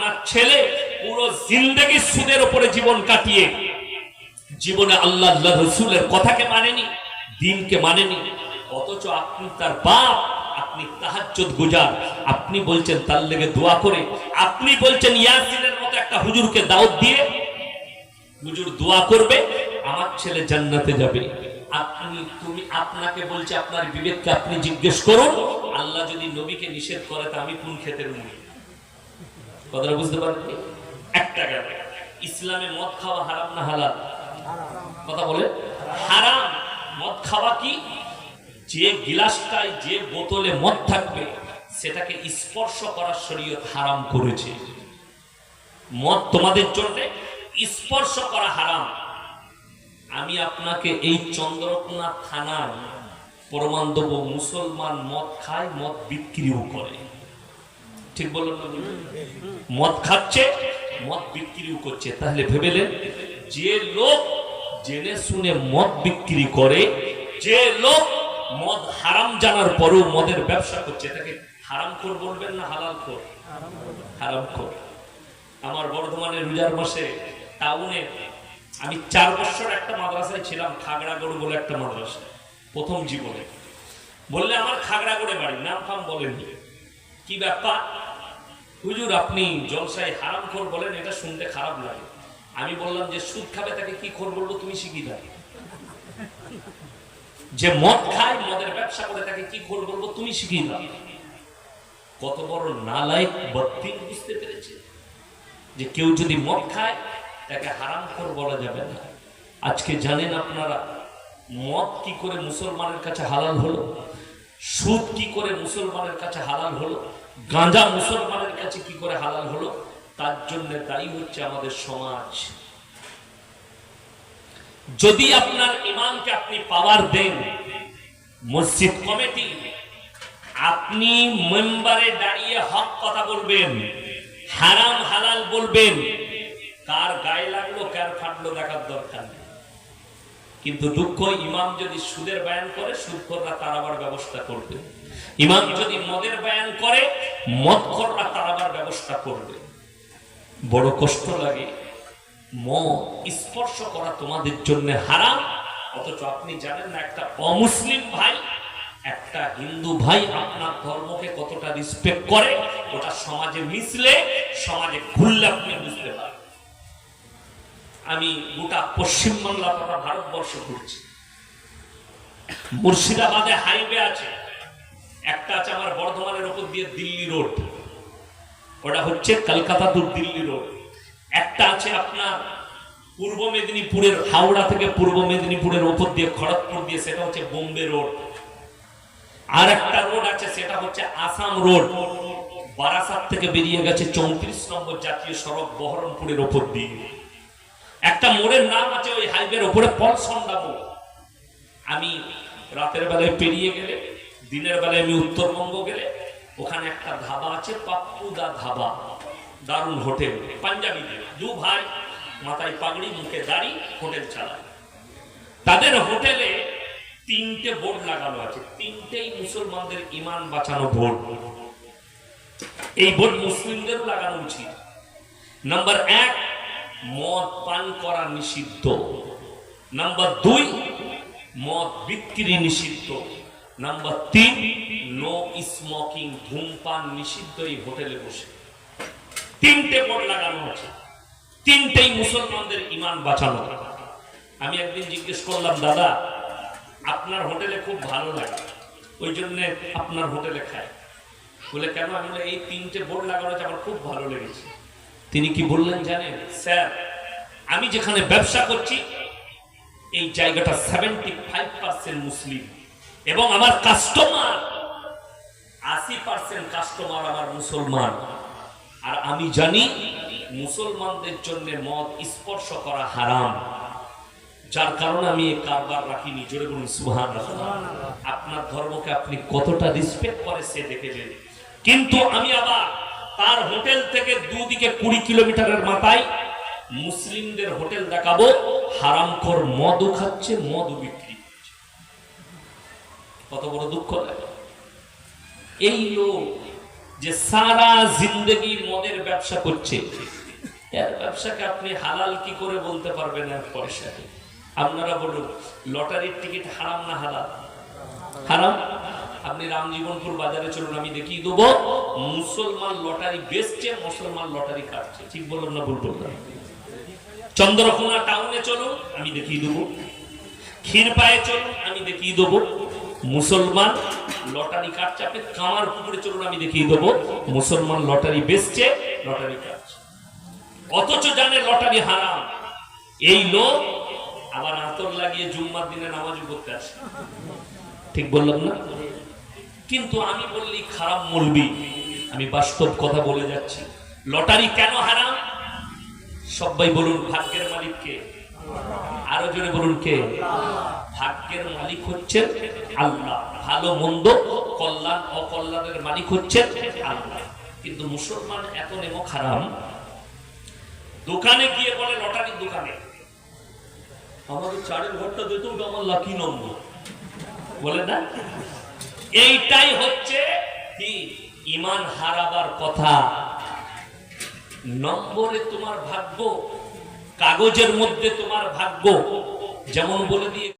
আপনার ছেলে পুরো জিন্দগি সুদের উপরে জীবন কাটিয়ে, জীবনে আল্লাহ রসুলের কথাকে মানেনি, দিনকে মানেনি, অথচ আপনি তার বাপ, আপনি তাহাজ্জুদ গুজার। আপনি বলছেন তার লেগে দোয়া করে, আপনি বলছেন ইয়াসিনের মতো একটা হুজুরকে দাওয়াত দিয়ে, হুজুর দোয়া করবে, আমার ছেলে জান্নাতে যাবে। আপনি, তুমি, আপনাকে বলছে আপনার বিবেককে আপনি জিজ্ঞেস করুন, আল্লাহ যদি নবীকে নিষেধ করে তা আমি কোন ক্ষেতের মুড়ি কথাটা বুঝতে পারেননি একটা গেল ইসলামে মদ খাওয়া হারাম না হালাল? কথা বলে। হারাম। মদ খাওয়া কি? যে গিলাসটায়, যে বোতলে মদ থাকবে, সেটাকে স্পর্শ করার শরীয়ত হারাম করেছে। মদ তোমাদের জন্য স্পর্শ করা হারাম। আমি আপনাকে এই চন্দ্রকোনা থানার প্রমাণ দেবো, মুসলমান মদ খায়, মদ বিক্রিও করে। ঠিক বললাম না মদ খাচ্ছে, মদ বিক্রিও করছে। তাহলে ভেবেলেন যে লোক জেনে শুনে মদ বিক্রি করে, যে লোক মদ হারাম জানার পরেও মদের ব্যবসা করছে, তাকে হারাম কর বলবেন না হালাল কর হারাম কর আমার বর্ধমানের রোজার মাসে টাউনে আমি চার বছর একটা মাদ্রাসায় ছিলাম, খাগড়াগড় বলে একটা মাদ্রাসা, প্রথম জীবনে। বললে আমার খাগড়াগড়ে বাড়ি, নাম ফাম বলেননি। কি ব্যাপার? হুজুর, আপনি জলসায় হারাম খোর বলেন, এটা শুনতে খারাপ লাগে। আমি বললাম যে, সুদ খাবে তাকে কি খোর বলল তুমি শিখি দাও। যে মদ খায়, মদের ব্যবসা করে তাকে কি খোর বলব তুমি শিখিয়ে দাও। কত বড় নালায়ক বত্তিন বুঝতে পেরেছে? যে কেউ যদি মদ খায়, তাকে হারাম খোর বলা যাবে না। আজকে জানেন আপনারা, মদ কি করে মুসলমানের কাছে হালাল হলো? সুদ কি করে মুসলমানের কাছে হালাল হলো? গাঁজা মুসলমানের কাছে কি করে হালাল হলো? তার জন্য দায়ী হচ্ছে আমাদের সমাজ। যদি আপনার ইমামকে আপনি পাওয়ার দেন, মসজিদ কমিটি, আপনি মেম্বারে দাঁড়িয়ে হক কথা বলবেন, হারাম হালাল বলবেন, কার গায়ে লাগল, কার ফাটলো দেখার দরকার নেই। কিন্তু দুঃখ ইমাম যদি সুদের বয়ান করে, সুদখোররা তারাবার ব্যবস্থা করবে। ইমাম যদি মদের বয়ান করে, মদখোররা তারাবার ব্যবস্থা করবে। বড় কষ্ট লাগে। মদ স্পর্শ করা তোমাদের জন্য হারাম। অথচ আপনি জানেন না, একটা অমুসলিম ভাই, একটা হিন্দু ভাই আপনার ধর্মকে কতটা রিসপেক্ট করে, ওটা সমাজে মিশলে সমাজে ঘুরলে আপনি বুঝতে পারেন আমি গোটা পশ্চিমবাংলা তথা ভারতবর্ষ ঘুরছি। মুর্শিদাবাদে হাইওয়ে আছে। একটা আছে আমার বর্ধমানের উপর দিয়ে দিল্লি রোড ওটা হচ্ছে কলকাতা টু দিল্লি রোড একটা আছে আপনার পূর্ব মেদিনীপুরের, হাওড়া থেকে পূর্ব মেদিনীপুরের উপর দিয়ে খড়গপুর দিয়ে, সেটা হচ্ছে বোম্বে রোড আর একটা রোড আছে, সেটা হচ্ছে আসাম রোড বারাসাত থেকে বেরিয়ে গেছে চৌত্রিশ নম্বর জাতীয় সড়ক বহরমপুরের ওপর দিয়ে। একটা মোড়ের নাম আছে ওই হাইওয়ের ওপরে পলসন্ডা মোড় আমি রাতের বেলায় পেরিয়ে গেলে, দিনের বেলায় আমি উত্তরবঙ্গ গেলে, ওখানে একটা ধাবা আছে, পাপ্পুদা ধাবা। দারুণ হোটেল, পাঞ্জাবি দু ভাই, মাথায় পাগড়ি, মুখে দাড়ি, হোটেল চালায়। তাদের হোটেলে তিনটে বোর্ড লাগানো আছে। তিনটেই মুসলমানদের ইমান বাঁচানো বোর্ড। এই বোর্ড মুসলিমদেরও লাগানো উচিত। নাম্বার এক মদ পান করা নিষিদ্ধ। নাম্বার দুই, মদ বিক্রি নিষিদ্ধ। নাম্বার তিন নো স্মোকিং ধূমপান নিষিদ্ধ এই হোটেলে বসে। তিনটে বোর্ড লাগানো আছে। তিনটেই মুসলমানদের ইমান বাঁচানো। আমি একদিন জিজ্ঞেস করলাম, দাদা, আপনার হোটেলে খুব ভালো লাগে, ওই জন্য আপনার হোটেলে খায় বলে, কেন? আমি এই তিনটে বোর্ড লাগানো আছে আমার খুব ভালো লেগেছে। তিনি কি বললেন জানেন? স্যার আমি যেখানে ব্যবসা করছি এই জায়গাটা সেভেন্টি ফাইভ পার্সেন্ট মুসলিম। এবং আমার কাস্টমার আশি পার্সেন্ট কাস্টমার আমার মুসলমান। আর আমি জানি মুসলমানদের জন্য মদ স্পর্শ করা হারাম। যার কারণে আমি এই কারবার রাখিনি। জোরে বলুন সুহান আপনার ধর্মকে আপনি কতটা রিসপেক্ট করে সে দেখেছেন কিন্তু আমি আবার তার হোটেল থেকে দুদিকে কুড়ি কিলোমিটারের মাথায় মুসলিমদের হোটেল দেখাবো। হারামখোর মদও খাচ্ছে, মদও বিক্রি করছে। কত বড় দুঃখ লাগে। এই লোক যে সারা জিন্দগি মদের ব্যবসা করছে, এর ব্যবসাকে আপনি হালাল কি করে বলতে পারবেন এর পয়সা আপনারা বলুন, লটারির টিকিট হারাম না হালাল? হারাম? আপনি রামজীবনপুর বাজারে চলুন, আমি দেখিয়ে দেবো, মুসলমান লটারি বেচছে, মুসলমান লটারি কাটছে। ঠিক বলুন না ভুল বললাম? চন্দ্রকোনা টাউনে চলুন, আমি দেখিয়ে দেবো। ক্ষীরপায়ে চলুন, আমি দেখিয়ে দেবো। মুসলমান লটারি কাটছে, আপনি কামার পুকুরে চলুন, আমি দেখিয়ে দেবো। মুসলমান লটারি বেচছে, লটারি কাটছে। অথচ জানে লটারি হারাম। এই লোক আবার আতর লাগিয়ে জুম্মার দিনে নামাজ পড়তে আসে। ঠিক বললাম না? কিন্তু আমি বললি, খারাপ মলবি আমি বাস্তব কথা বলে যাচ্ছি। লটারি কেন হারাম? সবাই বলুন, ভাগ্যের মালিক কে? আরও জোরে বলুন, কে? ভাগ্যের মালিক হচ্ছেন আল্লাহ। ভালো, মন্দ, কল্যাণ, অকল্যাণের মালিক হচ্ছেন আল্লাহ। কিন্তু মুসলমান এত নেমো খারাপ দোকানে গিয়ে বলে, লটারির দোকানে। আমাদের চারের ঘরটা দিত ওটা আমার লাকি নম্বর। বলে না? এইটাই হচ্ছে কি? ইমান হারাবার কথা। নম্বরে তোমার ভাগ্য, কাগজের মধ্যে তোমার ভাগ্য, যেমন বলে দিয়ে